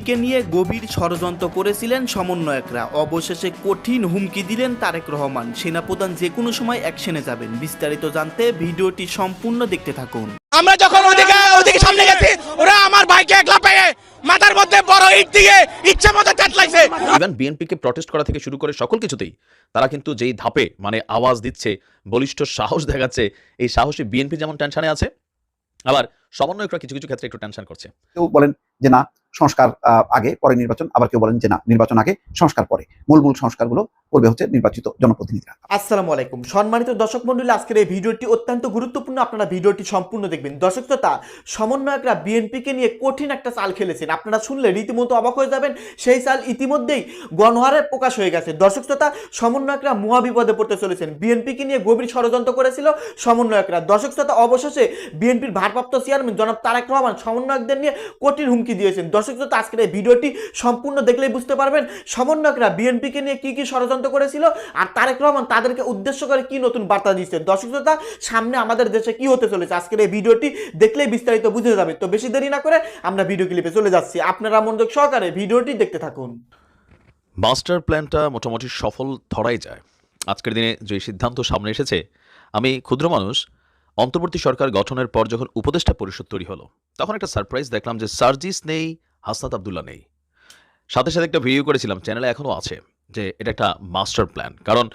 বিএনপিকে নিয়ে গভীর ষড়যন্ত্র করেছিলেন সমন্বয়করা। অবশেষে কঠিন হুমকি দিলেন তারেক রহমান। সেনাপ্রধান যে কোনো সময় অ্যাকশনে যাবেন। বিস্তারিত জানতে ভিডিওটি সম্পূর্ণ দেখতে থাকুন। আমরা যখন ওদিকে ওদিকে সামনে গেছি ওরা আমার ভাইকে একলা পেয়ে মাথার মধ্যে বড় ইট দিয়ে ইচ্ছে মতো চাটলাইছে। ইভেন বিএনপিকে প্রটেস্ট করা থেকে শুরু করে সকল কিছুতেই তারা কিন্তু যেই ধাপে মানে আওয়াজ দিচ্ছে বলিষ্ঠ সাহস দেখাচ্ছে এই সাহসে বিএনপি যেমন টেনশনে আছে আবার সমন্বয়করা কিছু কিছু ক্ষেত্রে একটু টেনশন করছে। কেউ বলেন যে না সংস্কার আহ, আগে পরে নির্বাচন আবার কেউ বলেন যে না নির্বাচন আগে সংস্কার পরে। মূল মূল সংস্কারগুলো করবে হচ্ছে নির্বাচিত জনপ্রতিনিধিরা। আসসালামু আলাইকুম। সম্মানিত দর্শক মন্ডলী আজকের এই ভিডিওটি অত্যন্ত গুরুত্বপূর্ণ। আপনারা ভিডিওটি সম্পূর্ণ দেখবেন। দর্শক শ্রোতা সমন্বয়করা বিএনপিকে নিয়ে কঠিন একটা চাল খেলেছেন। আপনারা শুনলে রীতিমতো অবাক হয়ে যাবেন। সেই চাল ইতিমধ্যেই গণহারে প্রকাশ হয়ে গেছে। দর্শক শ্রোতা সমন্বয়করা মহা বিপদে পড়তে চলেছেন। বিএনপিকে নিয়ে গভীর ষড়যন্ত্র করেছিল সমন্বয়করা। দর্শক শ্রোতা অবশেষে বিএনপির ভারপ্রাপ্ত চেয়ারম্যান জনাব তারেক রহমান সমন্বয়কদের নিয়ে কঠিন হুমকি দিয়েছেন। দর্শক শ্রোতা, আজকের এই ভিডিওটি সম্পূর্ণ দেখলেই বুঝতে পারবেন সমন্বয়করা বিএনপিকে নিয়ে কি কি ষড়যন্ত্র করেছিল আর তারেক রহমান তাদেরকে উদ্দেশ্য করে কি নতুন বার্তা দিচ্ছে দর্শক শ্রোতা, সামনে আমাদের দেশে কি হতে চলেছে? আজকের এই ভিডিওটি দেখলেই বিস্তারিত বুঝে যাবে। তো বেশি দেরি না করে আমরা ভিডিও ক্লিপে চলে যাচ্ছি। আপনারা মনোযোগ সহকারে ভিডিওটি দেখতে থাকুন। মাস্টার প্ল্যানটা মোটামুটি সফল ধরাই যায়। আজকের দিনে যে সিদ্ধান্ত সামনে এসেছে, আমি ক্ষুদ্র মানুষ অন্তর্বর্তী সরকার গঠনের পর যখন উপদেষ্টা পরিষদ তৈরি হলো, তখন একটা সারপ্রাইজ দেখলাম যে সার্জিস নেই, হাসনাত আবদুল্লাহ নেই। সাথে সাথে একটা ভিডিও করেছিলাম চ্যানেলে এখনও আছে যে এটা একটা মাস্টার প্ল্যান কারণ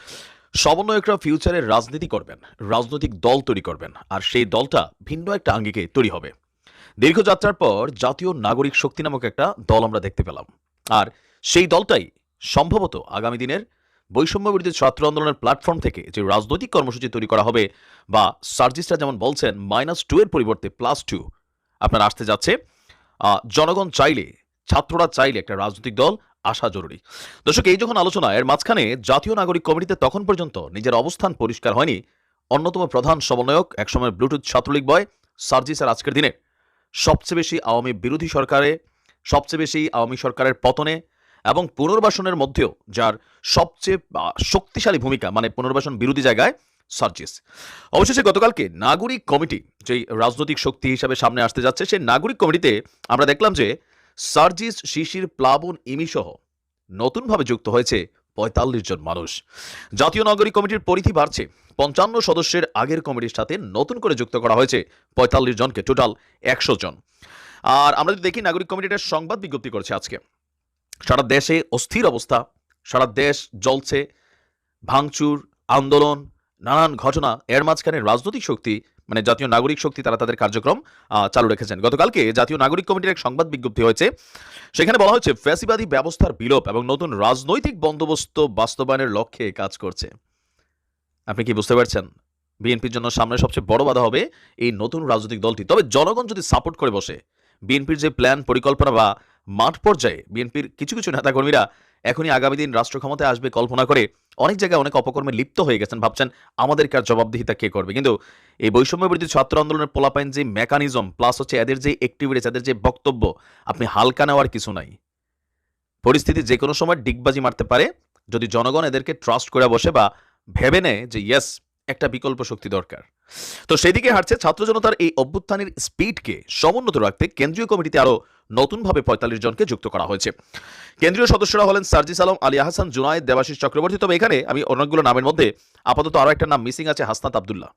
সমন্বয়করা ফিউচারে রাজনীতি করবেন, রাজনৈতিক দল তৈরি করবেন, আর সেই দলটা ভিন্ন একটা আঙ্গিকে তৈরি হবে। দীর্ঘ যাত্রার পর জাতীয় নাগরিক শক্তি নামক একটা দল আমরা দেখতে পেলাম। আর সেই দলটাই সম্ভবত আগামী দিনের বৈষম্য বিরোধী ছাত্র আন্দোলনের প্ল্যাটফর্ম থেকে যে রাজনৈতিক কর্মসূচি তৈরি করা হবে বা সার্জিসটা যেমন বলছেন মাইনাস টু এর পরিবর্তে প্লাস টু আপনার আসতে যাচ্ছে জনগণ চাইলে, ছাত্ররা চাইলে একটা রাজনৈতিক দল আসা জরুরি। দর্শক, এই যখন আলোচনা, এর মাঝখানে জাতীয় নাগরিক কমিটিতে তখন পর্যন্ত নিজের অবস্থান পরিষ্কার হয়নি অন্যতম প্রধান সমন্বয়ক, একসময় ব্লুটুথ ছাত্রলীগ বয় সার্জিসের আজকের দিনে। সবচেয়ে বেশি আওয়ামী বিরোধী সরকারে, সবচেয়ে বেশি আওয়ামী সরকারের পতনে এবং পুনর্বাসনের মধ্যেও যার সবচেয়ে শক্তিশালী ভূমিকা মানে পুনর্বাসন বিরোধী জায়গায় সার্জিস। অবশেষে গতকালকে নাগরিক কমিটি, যেই রাজনৈতিক শক্তি হিসাবে সামনে আসতে যাচ্ছে, সেই নাগরিক কমিটিতে আমরা দেখলাম যে সার্জিস, শিশির, প্লাবন, ইমিসহ নতুনভাবে যুক্ত হয়েছে পঁয়তাল্লিশ জন মানুষ। জাতীয় নাগরিক কমিটির পরিধি বাড়ছে। পঞ্চান্ন সদস্যের আগের কমিটির সাথে নতুন করে যুক্ত করা হয়েছে পঁয়তাল্লিশ জনকে, টোটাল একশো জন। আর আমরা যদি দেখি, নাগরিক কমিটিটার সংবাদ বিজ্ঞপ্তি করছে আজকে। সারা দেশে অস্থির অবস্থা, সারা দেশ জ্বলছে, ভাঙচুর, আন্দোলন, নানান ঘটনা। এর মাঝখানে রাজনৈতিক শক্তি মানে জাতীয় নাগরিক শক্তি, তারা তাদের কার্যক্রম চালু রেখেছেন। গতকালকে জাতীয় নাগরিক কমিটির এক সংবাদ বিজ্ঞপ্তি হয়েছে। সেখানে বলা হয়েছে, ফ্যাসিবাদী ব্যবস্থার বিলোপ এবং নতুন রাজনৈতিক বন্দোবস্ত বাস্তবায়নের লক্ষ্যে কাজ করছে। আপনি কি বুঝতে পারছেন? বিএনপির জন্য সামনে সবচেয়ে বড় বাধা হবে এই নতুন রাজনৈতিক দলটি। তবে জনগণ যদি সাপোর্ট করে বসে, বিএনপির যে প্ল্যান, পরিকল্পনা বা মাঠ পর্যায়ে বিএনপির কিছু কিছু নেতাকর্মীরা এখনই আগামী দিন রাষ্ট্র ক্ষমতায় আসবে কল্পনা করে অনেক জায়গায় অনেক অপকর্মে লিপ্ত হয়ে গেছেন, ভাবছেন আমাদেরকে আর জবাবদিহিতা কে করবে? কিন্তু এই বৈষম্য বিরোধী ছাত্র আন্দোলনের পোলাপাইন যে মেকানিজম প্লাস হচ্ছে এদের যে অ্যাক্টিভিটিস এদের যে বক্তব্য, আপনি হালকা নেওয়ার কিছু নাই। পরিস্থিতি যে কোনো সময় ডিগবাজি মারতে পারে, যদি জনগণ এদেরকে ট্রাস্ট করে বসে বা ভেবে নেয় যে ইয়েস একটা বিকল্প শক্তি দরকার। তো সেদিকে হাঁটছে ছাত্র জনতার এই অভ্যুত্থানের স্পিডকে সমুন্নত রাখতে কেন্দ্রীয় কমিটিতে আরও নতুনভাবে পঁয়তাল্লিশ জনকে যুক্ত করা হয়েছে। কেন্দ্রীয় সদস্যরা হলেন সার্জিস আলম, আলী আহসান জুনায়েদ, দেবাশিস চক্রবর্তী। তবে এখানে আমি অনেকগুলো নামের মধ্যে আপাতত আরও একটা নাম মিসিং আছে, হাসনাত আবদুল্লাহ।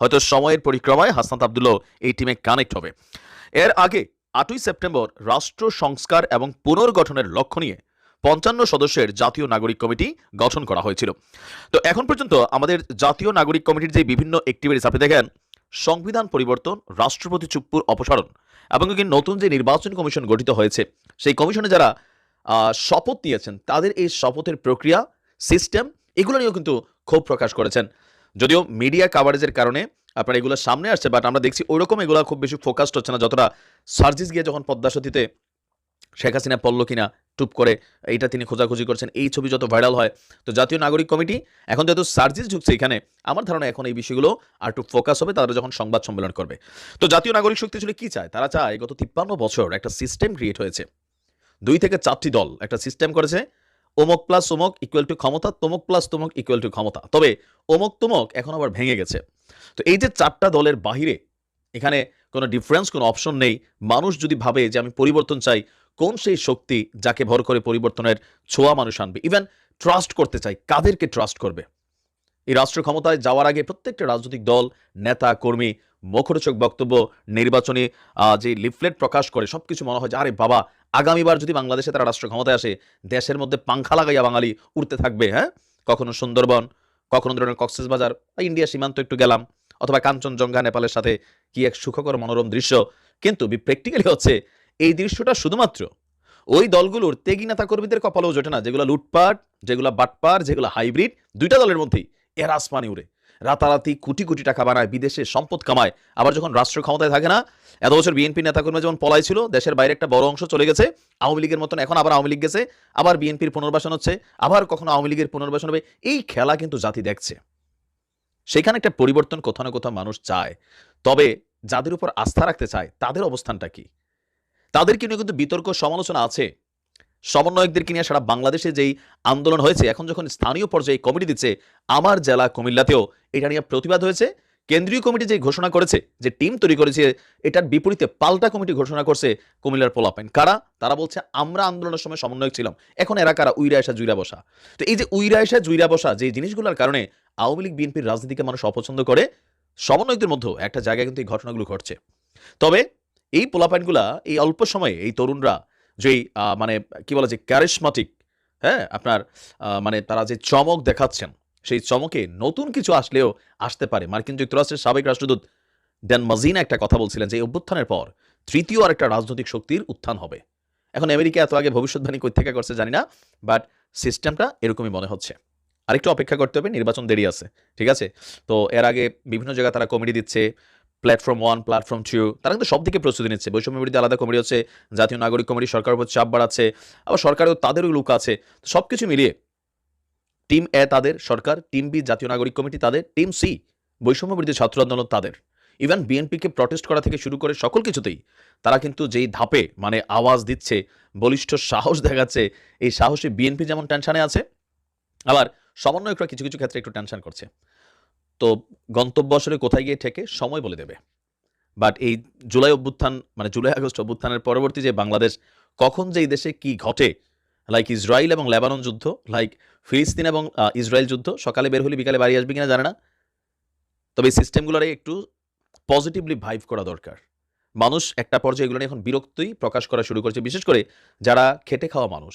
হয়তো সময়ের পরিক্রমায় হাসনাত আবদুল্লাহ এই টিমে কানেক্ট হবে। এর আগে আটই সেপ্টেম্বর রাষ্ট্র সংস্কার এবং পুনর্গঠনের লক্ষ্য নিয়ে পঞ্চান্ন সদস্যের জাতীয় নাগরিক কমিটি গঠন করা হয়েছিল। তো এখন পর্যন্ত আমাদের জাতীয় নাগরিক কমিটির যে বিভিন্ন অ্যাক্টিভিটিস আপনি দেখেন, সংবিধান পরিবর্তন, রাষ্ট্রপতি চুপ্পুর অপসারণ এবং নতুন যে নির্বাচন কমিশন গঠিত হয়েছে, সেই কমিশনে যারা শপথ নিয়েছেন, তাদের এই শপথের প্রক্রিয়া, সিস্টেম, এগুলো নিয়েও কিন্তু ক্ষোভ প্রকাশ করেছেন। যদিও মিডিয়া কাভারেজের কারণে আপনার এগুলো সামনে আসছে, বাট আমরা দেখছি ওইরকম এগুলো খুব বেশি ফোকাসড হচ্ছে না, যতটা সার্জিস গিয়ে যখন পদ্মা সেতুতে শেখ হাসিনা পড়ল কিনা টুপ করে এইটা তিনি খোঁজাখুঁজি করছেন। এই ছবি যত ভাইরাল হয়, তো জাতীয় নাগরিক কমিটি, এখন যেহেতু সার্জিস ঢুকছে এখানে, আমার ধারণা এখন এই বিষয়গুলো আর একটু ফোকাস হবে, তারা যখন সংবাদ সম্মেলন করবে। তো জাতীয় নাগরিক শক্তি আসলে কি চায়? তারা চায় গত তিপ্পান্ন বছর একটা সিস্টেম ক্রিয়েট হয়েছে। দুই থেকে চারটি দল একটা সিস্টেম করেছে, ওমক প্লাস ওমক ইকুয়াল টু ক্ষমতা, তমক প্লাস তমক ইকুয়াল টু ক্ষমতা। তবে ওমক তমক এখন আবার ভেঙে গেছে। তো এই যে চারটা দলের বাহিরে এখানে কোনো ডিফারেন্স কোনো অপশন নেই। মানুষ যদি ভাবে যে আমি পরিবর্তন চাই কোন সেই শক্তি যাকে ভর করে পরিবর্তনের ছোঁয়া মানুষ আনবে? ইভেন ট্রাস্ট করতে চাই কাদেরকে ট্রাস্ট করবে? এই রাষ্ট্র ক্ষমতায় যাওয়ার আগে প্রত্যেকটা রাজনৈতিক দল, নেতা, কর্মী, মুখরোচক বক্তব্য, নির্বাচনী যে লিফলেট প্রকাশ করে, সবকিছু মনে হয় যে, আরে বাবা, আগামীবার যদি বাংলাদেশে তারা রাষ্ট্র ক্ষমতায় আসে, দেশের মধ্যে পাংখা লাগাইয়া বাঙালি উঠতে থাকবে হ্যাঁ? কখনো সুন্দরবন, কখনো ধরনের কক্সেস বাজার, বা ইন্ডিয়া সীমান্ত একটু গেলাম, অথবা কাঞ্চনজঙ্ঘা নেপালের সাথে কি এক সুখকর মনোরম দৃশ্য। কিন্তু প্র্যাকটিক্যালি হচ্ছে এই দৃশ্যটা শুধুমাত্র। ওই দলগুলোর তেগি নেতা কর্মীদের কপালেও জোটে না, যেগুলো লুটপাট, যেগুলো বাটপার যেগুলো হাইব্রিড, দুইটা দলের মধ্যেই। এর আসমানি উড়ে। রাতারাতি কোটি কোটি টাকা বানায়, বিদেশে সম্পদ কামায়। আবার যখন রাষ্ট্র ক্ষমতায় থাকে না, এত বছর বিএনপি নেতাকর্মী যেমন পলাই ছিল, দেশের বাইরে একটা বড় অংশ চলে গেছে, আওয়ামী লীগের মতন এখন আবার আওয়ামী লীগ গেছে, আবার বিএনপির পুনর্বাসন হচ্ছে, আবার কখনো আওয়ামী লীগের পুনর্বাসন হবে। এই খেলা কিন্তু জাতি দেখছে। সেখানে একটা পরিবর্তন কোথাও না কোথাও মানুষ চায়। তবে যাদের উপর আস্থা রাখতে চায়, তাদের অবস্থানটা কি? তাদেরকে নিয়ে কিন্তু বিতর্ক, সমালোচনা আছে। সমন্বয়কদেরকে নিয়ে সারা বাংলাদেশে যেই আন্দোলন হয়েছে, এখন যখন স্থানীয় পর্যায়ে কমিটি দিচ্ছে, আমার জেলা কুমিল্লাতেও এটা নিয়ে প্রতিবাদ হয়েছে। কেন্দ্রীয় কমিটি যে ঘোষণা করেছে, যে টিম তৈরি করেছে, এটার বিপরীতে পাল্টা কমিটি ঘোষণা করছে কুমিল্লার পোলাপেন কারা? তারা বলছে, আমরা আন্দোলনের সময় সমন্বয়ক ছিলাম। এখন এরা কারা? উইরা এসা, জুইরা বসা। তো এই যে উইরা এসা, জুইরা বসা, যে জিনিসগুলোর কারণে আওয়ামী লীগ, বিএনপির রাজনীতিকে মানুষ অপছন্দ করে, সমন্বয়কদের মধ্যেও একটা জায়গায় কিন্তু এই ঘটনাগুলো ঘটছে। তবে এই পোলাপাইনগুলা এই অল্প সময়ে এই তরুণরা যেই মানে কি বলা যায় ক্যারিসমাটিক হ্যাঁ আপনার মানে তারা যে চমক দেখাচ্ছেন, সেই চমকে নতুন কিছু আসলেও আসতে পারে। মার্কিন যুক্তরাষ্ট্রের সাবেক রাষ্ট্রদূত ড্যান মাজিনা একটা কথা বলছিলেন যে এই অভ্যুত্থানের পর তৃতীয় আর একটা রাজনৈতিক শক্তির উত্থান হবে। এখন আমেরিকা এত আগে ভবিষ্যৎবাণী কই থেকে করছে জানি না, বাট সিস্টেমটা এরকমই মনে হচ্ছে। আরেকটু অপেক্ষা করতে হবে, নির্বাচন দেরি আছে, ঠিক আছে? তো এর আগে বিভিন্ন জায়গায় তারা কমিটি দিচ্ছে প্ল্যাটফর্ম ওয়ান প্ল্যাটফর্ম টু তারা কিন্তু সব দিকে প্রস্তুতি নিচ্ছে। বৈষম্য বিরোধী আলাদা কমিটি হচ্ছে জাতীয় নাগরিক কমিটি সরকার উপর চাপ বাড়াচ্ছে, আবার সরকারেও তাদেরও লোক আছে। সব কিছু মিলিয়ে টিম এ তাদের, সরকার টিম বি জাতীয় নাগরিক কমিটি তাদের টিম সি বৈষম্য বিরোধী ছাত্র আন্দোলন তাদের। ইভেন বিএনপিকে প্রটেস্ট করা থেকে শুরু করে সকল কিছুতেই তারা কিন্তু যেই ধাপে মানে আওয়াজ দিচ্ছে, বলিষ্ঠ সাহস দেখাচ্ছে, এই সাহসে বিএনপি যেমন টেনশানে আছে, আবার সমন্বয়করা কিছু কিছু ক্ষেত্রে একটু টেনশন করছে। তো গন্তব্য আসলে কোথায় গিয়ে ঠেকে সময় বলে দেবে। বাট এই জুলাই অভ্যুত্থান মানে জুলাই আগস্ট অভ্যুত্থানের পরবর্তী যে বাংলাদেশ, কখন যে এই দেশে কি ঘটে লাইক ইসরায়েল এবং লেবানন যুদ্ধ লাইক ফিলিস্তিন এবং ইসরায়েল যুদ্ধ, সকালে বের হলে বিকালে বাড়ি আসবে কিনা জানে না। তবে এই সিস্টেমগুলোরে একটু পজিটিভলি ভাইভ করা দরকার। মানুষ একটা পর্যায়ে এগুলো নিয়ে এখন বিরক্তই প্রকাশ করা শুরু করেছে, বিশেষ করে যারা খেটে খাওয়া মানুষ।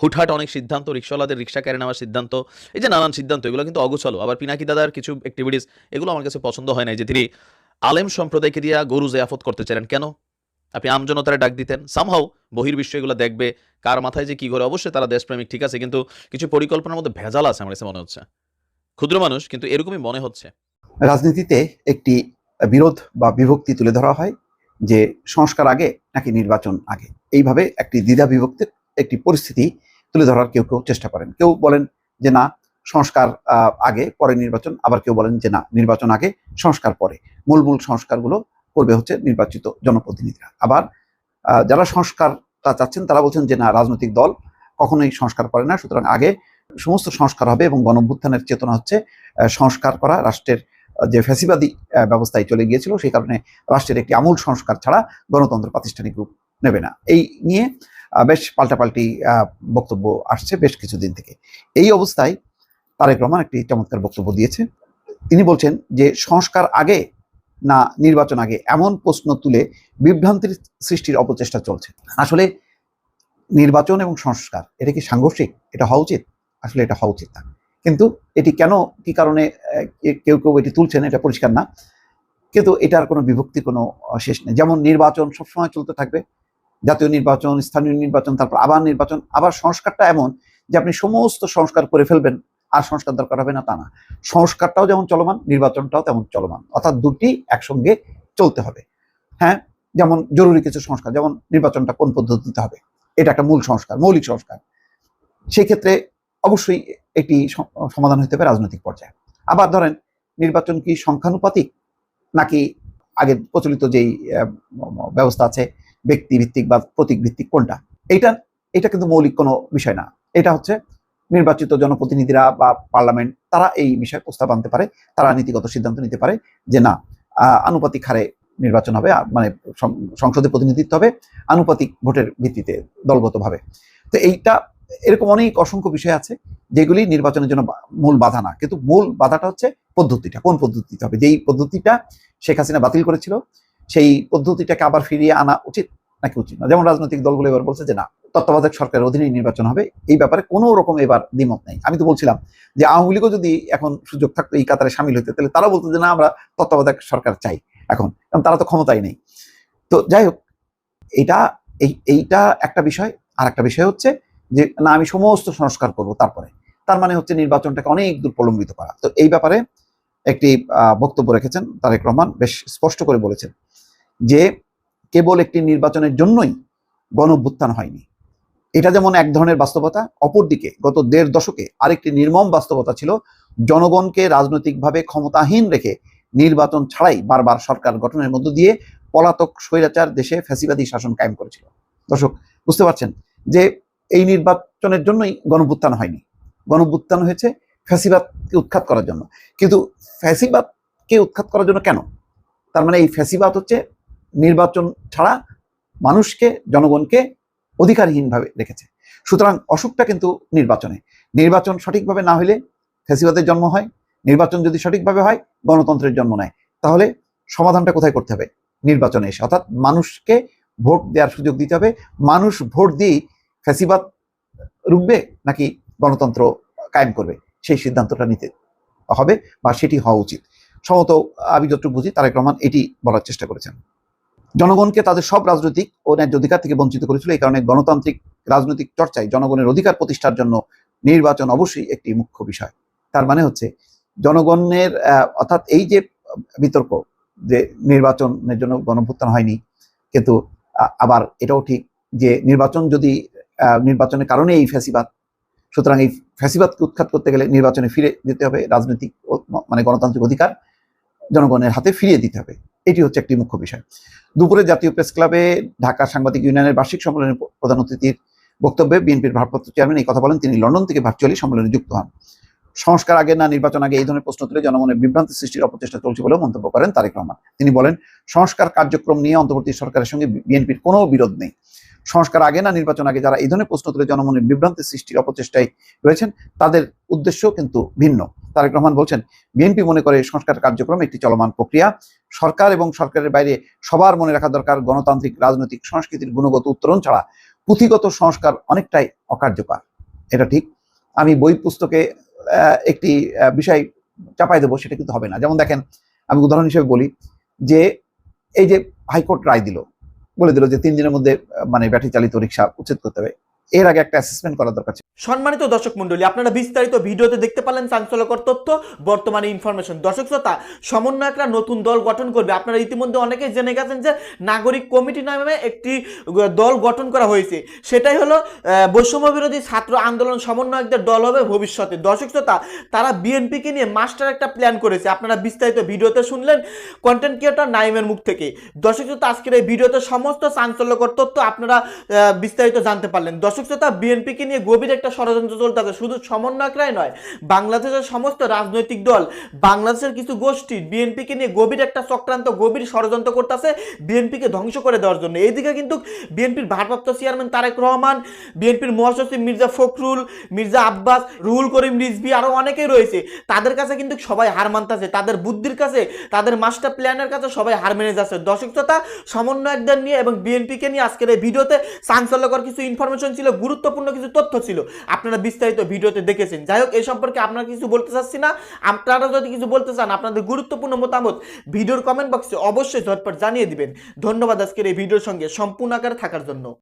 হুটহাট অনেক সিদ্ধান্ত, রিক্সাওয়ালাদের রিক্সা কেড়ে নেওয়ার সিদ্ধান্ত, এই যে নানান সিদ্ধান্ত, এগুলো কিন্তু অগোছালো। আবার পিনাকি দাদার কিছু অ্যাক্টিভিটিস এগুলো আমার কাছে পছন্দ হয় নাই যে তিনি আলেম সম্প্রদায়কে দিয়ে গরু জেয়াফত করতে চাইলেন। কেন? আপনি আমজনতারে ডাক দিতেন। সামহাও বহির্বিশ্ব এগুলো দেখবে, কার মাথায় যে কি করে অবশ্যই তারা দেশপ্রেমিক, ঠিক আছে, কিন্তু কিছু পরিকল্পনার মধ্যে ভেজাল আছে আমার কাছে মনে হচ্ছে। ক্ষুদ্র মানুষ, কিন্তু এরকমই মনে হচ্ছে। রাজনীতিতে একটি বিরোধ বা বিভক্তি তুলে ধরা হয় যে সংস্কার আগে নাকি নির্বাচন আগে। এইভাবে একটি দ্বিধা বিভক্তির একটি পরিস্থিতি তুলে ধরার কেউ কেউ চেষ্টা করেন। কেউ বলেন যে না, সংস্কার আগে, পরে নির্বাচন। আবার কেউ বলেন যে না, নির্বাচন আগে, সংস্কার পরে। মূল মূল সংস্কারগুলো করবে হচ্ছে নির্বাচিত জনপ্রতিনিধিরা। আবার যারা সংস্কারটা চাচ্ছেন, তারা বলছেন যে না, রাজনৈতিক দল কখনোই সংস্কার করে না, সুতরাং আগে সমস্ত সংস্কার হবে এবং গণভ্যুত্থানের চেতনা হচ্ছে সংস্কার করা। রাষ্ট্রের যে ফ্যাসিবাদী ব্যবস্থায় চলে গিয়েছিল, সেই কারণে রাষ্ট্রের একটি আমূল সংস্কার ছাড়া গণতন্ত্র প্রাতিষ্ঠানিক রূপ নেবে না। এই নিয়ে বেশ পাল্টাপাল্টি বক্তব্য আসছে বেশ কিছুদিন থেকে। এই অবস্থায় তারেক রহমান একটি চমৎকার বক্তব্য দিয়েছে। তিনি বলছেন যে, সংস্কার আগে না নির্বাচন আগে এমন প্রশ্ন তুলে বিভ্রান্তির সৃষ্টির অপচেষ্টা চলছে। আসলে নির্বাচন এবং সংস্কার, এটা কি সাংঘর্ষিক? এটা হওয়া উচিত? আসলে এটা হওয়া উচিত না। কিন্তু এটি কেন, কি কারণে কেউ কেউ এটি তুলছেন, এটা পরিষ্কার না। কিন্তু এটার কোনো বিভক্তি কোনো শেষ নেই। যেমন নির্বাচন সবসময় চলতে থাকবে জাতীয় নির্বাচন, স্থানীয় নির্বাচন, তারপর আবার নির্বাচন, আবার সংস্কারটা এমন যে আপনি সমস্ত সংস্কার করে ফেলবেন। আর সংস্কার দরকার হবে না তা না। সংস্কারটাও যেমন চলমান, নির্বাচনটাও তেমন চলমান। অর্থাৎ দুটি একসঙ্গে চলতে হবে। হ্যাঁ? যেমন জরুরি কিছু সংস্কার, যেমন নির্বাচনটা কোন পদ্ধতিতে হবে? এটা একটা মূল সংস্কার, মৌলিক সংস্কার। সেই ক্ষেত্রে অবশ্যই এটি সমাধান হতে হবে রাজনৈতিক পর্যায়ে। আবার ধরেন, নির্বাচন কি সংখ্যানুপাতিক? নাকি আগে প্রচলিত যেই ব্যবস্থা আছে ব্যক্তি ভিত্তিক বা প্রতীক ভিত্তিক কোনটা? এটা এটা কিন্তু মৌলিক কোনো বিষয় না। এটা হচ্ছে নির্বাচিত জনপ্রতিনিধিরা বা পার্লামেন্ট, তারা এই বিষয়ে প্রস্তাব আনতে পারে, তারা নীতিগত সিদ্ধান্ত নিতে পারে যে না আনুপাতিক হারে নির্বাচন হবে মানে সংসদে প্রতিনিধিত্ব হবে, আনুপাতিক ভোটের ভিত্তিতে দলগতভাবে। তো এইটা, এরকম অনেক অসংখ্য বিষয় আছে, যেগুলি নির্বাচনের জন্য মূল বাধা না। কিন্তু মূল বাধাটা হচ্ছে পদ্ধতিটা, কোন পদ্ধতিতে হবে? যেই পদ্ধতিটা শেখ হাসিনা বাতিল করেছিল সেই পদ্ধতিটাকে আবার ফিরিয়ে আনা উচিত নাকি উচিত না? যেমন রাজনৈতিক দলগুলো এবার বলছে যে না, তত্ত্বাবধায়ক সরকারের অধীনেই নির্বাচন হবে, এই ব্যাপারে কোনো রকম এবার দ্বিমত নেই। আমি তো বলছিলাম যে আওয়ামী লীগও যদি এখন সুযোগ থাকতো এই কাতারে সামিল হতে তাহলে তারা বলতো যে না, আমরা তত্ত্বাবধায়ক সরকার চাই এখন, কারণ তারা তো ক্ষমতাই নেই। তো যাই হোক, এটা, এই, এইটা একটা বিষয়। আর একটা বিষয় হচ্ছে যে না, আমি সমস্ত সংস্কার করব তারপরে। তার মানে হচ্ছে নির্বাচনটাকে অনেক দূর প্রলম্বিত করা। তো এই ব্যাপারে একটি বক্তব্য রেখেছেন তারেক রহমান, বেশ স্পষ্ট করে বলেছেন। যে কেবল একটি নির্বাচনের জন্যই গণ অভ্যুত্থান হয়নি। এটা যেমন এক ধরনের বাস্তবতা, অপরদিকে গত দেড় দশকে আরেকটি নির্মম বাস্তবতা ছিল, জনগণকে রাজনৈতিকভাবে ক্ষমতাহীন রেখে নির্বাচন ছাড়াই বারবার সরকার গঠনের মধ্য দিয়ে পলাতক স্বৈরাচার দেশে ফ্যাসিবাদী শাসন কায়েম করেছিল। দর্শক, বুঝতে পারছেন যে এই নির্বাচনের জন্যই গণভুত্থান হয়নি। গণভুত্থান হয়েছে ফ্যাসিবাদকে উৎখাত করার জন্য। কিন্তু ফ্যাসিবাদকে উৎখাত করার জন্য কেন? তার মানে এই ফ্যাসিবাদ হচ্ছে নির্বাচন ছাড়া মানুষকে, জনগণকে অধিকারহীনভাবে রেখেছে। সুতরাং অসুখটা কিন্তু নির্বাচনে। নির্বাচন সঠিকভাবে না হলে ফ্যাসিবাদের জন্ম হয়, নির্বাচন যদি সঠিকভাবে হয়, গণতন্ত্রের জন্ম নেয়। তাহলে সমাধানটা কোথায় করতে হবে? নির্বাচনে এসে। অর্থাৎ মানুষকে ভোট দেওয়ার সুযোগ দিতে হবে। মানুষ ভোট দিয়েই ফ্যাসিবাদ রুখবে নাকি গণতন্ত্র কায়েম করবে? সেই সিদ্ধান্তটা নিতে হবে বা সেটি হওয়া উচিত। সমত আমি যতটুকু বুঝি তারেক রহমান এটি বলার চেষ্টা করেছেন। জনগণকে তাদের সব রাজনৈতিক ও ন্যায্য অধিকার থেকে বঞ্চিত করেছিল। এই কারণে গণতান্ত্রিক রাজনৈতিক চর্চায় জনগণের অধিকার প্রতিষ্ঠার জন্য নির্বাচন অবশ্যই একটি মুখ্য বিষয়। তার মানে হচ্ছে জনগণের অর্থাৎ এই যে বিতর্ক যে নির্বাচনের জন্য গণভুত্থান হয়নি, কিন্তু আবার এটাও ঠিক যে নির্বাচন যদি নির্বাচনের কারণে এই ফ্যাসিবাদ, সুতরাং এই ফ্যাসিবাদকে উৎখাত করতে গেলে নির্বাচনে ফিরে যেতে হবে রাজনৈতিক মানে গণতান্ত্রিক অধিকার। জনগণের হাতে ফিরিয়ে দিতে হবে। এটি হচ্ছে একটি মুখ্য বিষয়। দুপুরে জাতীয় প্রেস ক্লাবে ঢাকা সাংবাদিক ইউনিয়নের বার্ষিক সম্মেলনের প্রধান অতিথির বক্তব্যে বিএনপির ভারপ্রাপ্ত চেয়ারম্যান এই কথা বলেন, তিনি লন্ডন থেকে ভার্চুয়ালি সম্মেলনে যুক্ত হন। সংস্কার আগে না, নির্বাচন আগে এই ধরনের প্রশ্ন তুলে জনমনের বিভ্রান্তি সৃষ্টির অপচেষ্টা চলছে বলেও মন্তব্য করেন তারেক রহমান। তিনি বলেন, সংস্কার কার্যক্রম নিয়ে অন্তর্বর্তী সরকারের সঙ্গে বিএনপির কোনো বিরোধ নেই। সংস্কার আগে না, নির্বাচন আগে যারা এই ধরনের প্রশ্ন তুলে জনমনের বিভ্রান্তি সৃষ্টির অপচেষ্টায় রয়েছেন, তাদের উদ্দেশ্য কিন্তু ভিন্ন। তারেক রহমান বলছেন, বিএনপি মনে করে সংস্কার কার্যক্রম একটি চলমান প্রক্রিয়া। সরকার এবং সরকারের বাইরে সবার মনে রাখা দরকার গণতান্ত্রিক, রাজনৈতিক সংস্কৃতির গুণগত উত্তরণ ছাড়া পুঁথিগত সংস্কার অনেকটাই অকার্যকর। এটা ঠিক। আমি বই পুস্তকে একটি বিষয় চাপাই দেবো, সেটা কিন্তু হবে না। যেমন দেখেন, আমি উদাহরণ হিসেবে বলি যে, এই যে হাইকোর্ট রায় দিল বলে দিল যে তিন দিনের মধ্যে মানে ব্যাটারি চালিত রিক্সা উচ্ছেদ করতে হবে। এর আগে একটা অ্যাসেসমেন্ট করা দরকার ছিল। সম্মানিত দর্শক মন্ডলী আপনারা বিস্তারিত ভিডিওতে দেখতে পারলেন চাঞ্চল্যকর তথ্য, বর্তমানে ইনফরমেশন দর্শক শ্রোতা, সমন্বয়করা নতুন দল গঠন করবে। আপনারা ইতিমধ্যে অনেকেই জেনে গেছেন যে নাগরিক কমিটি নামে একটি দল গঠন করা হয়েছে। সেটাই হলো বৈষম্য বিরোধী ছাত্র আন্দোলন সমন্বয়কদের দল হবে ভবিষ্যতে। দর্শক শ্রোতা, তারা বিএনপিকে নিয়ে মাস্টার একটা প্ল্যান করেছে। আপনারা বিস্তারিত ভিডিওতে শুনলেন কন্টেন্ট ক্রিয়েটর নাইমের মুখ থেকে। দর্শক শ্রোতা, আজকের এই ভিডিওতে সমস্ত চাঞ্চল্যকর তথ্য আপনারা বিস্তারিত জানতে পারলেন। দর্শক শ্রোতা বিএনপিকে নিয়ে গভীর একটা ষড়যন্ত্র চলতে আছে। শুধু সমন্বয়করাই নয়, বাংলাদেশের সমস্ত রাজনৈতিক দল, বাংলাদেশের কিছু গোষ্ঠী বিএনপিকে নিয়ে গভীর একটা চক্রান্ত, গভীর ষড়যন্ত্র করতেছে বিএনপিকে ধ্বংস করে দেওয়ার জন্য। এইদিকে কিন্তু বিএনপির ভারপ্রাপ্ত চেয়ারম্যান তারেক রহমান, বিএনপির মহাসচিব মির্জা ফখরুল, মির্জা আব্বাস, রুহুল করিম রিজভি আরও অনেকেই রয়েছে। তাদের কাছে কিন্তু সবাই হার মানতেছে, তাদের বুদ্ধির কাছে, তাদের মাস্টার প্ল্যানের কাছে সবাই হার মেনে যাচ্ছে। দর্শক শ্রোতা, সমন্বয়কদের নিয়ে এবং বিএনপিকে নিয়ে আজকের এই ভিডিওতে চাঞ্চল্যকর কিছু ইনফরমেশন ছিল, গুরুত্বপূর্ণ কিছু তথ্য ছিল। আপনারা বিস্তারিত ভিডিওতে দেখেছেন। যাই হোক, এই সম্পর্কে আপনারা কিছু বলতে চাচ্ছি না। আপনারা যদি কিছু বলতে চান, আপনাদের গুরুত্বপূর্ণ মতামত ভিডিওর কমেন্ট বক্সে অবশ্যই ঝটপট জানিয়ে দিবেন। ধন্যবাদ আজকের এই ভিডিওর সঙ্গে সম্পূর্ণ আকারে থাকার জন্য।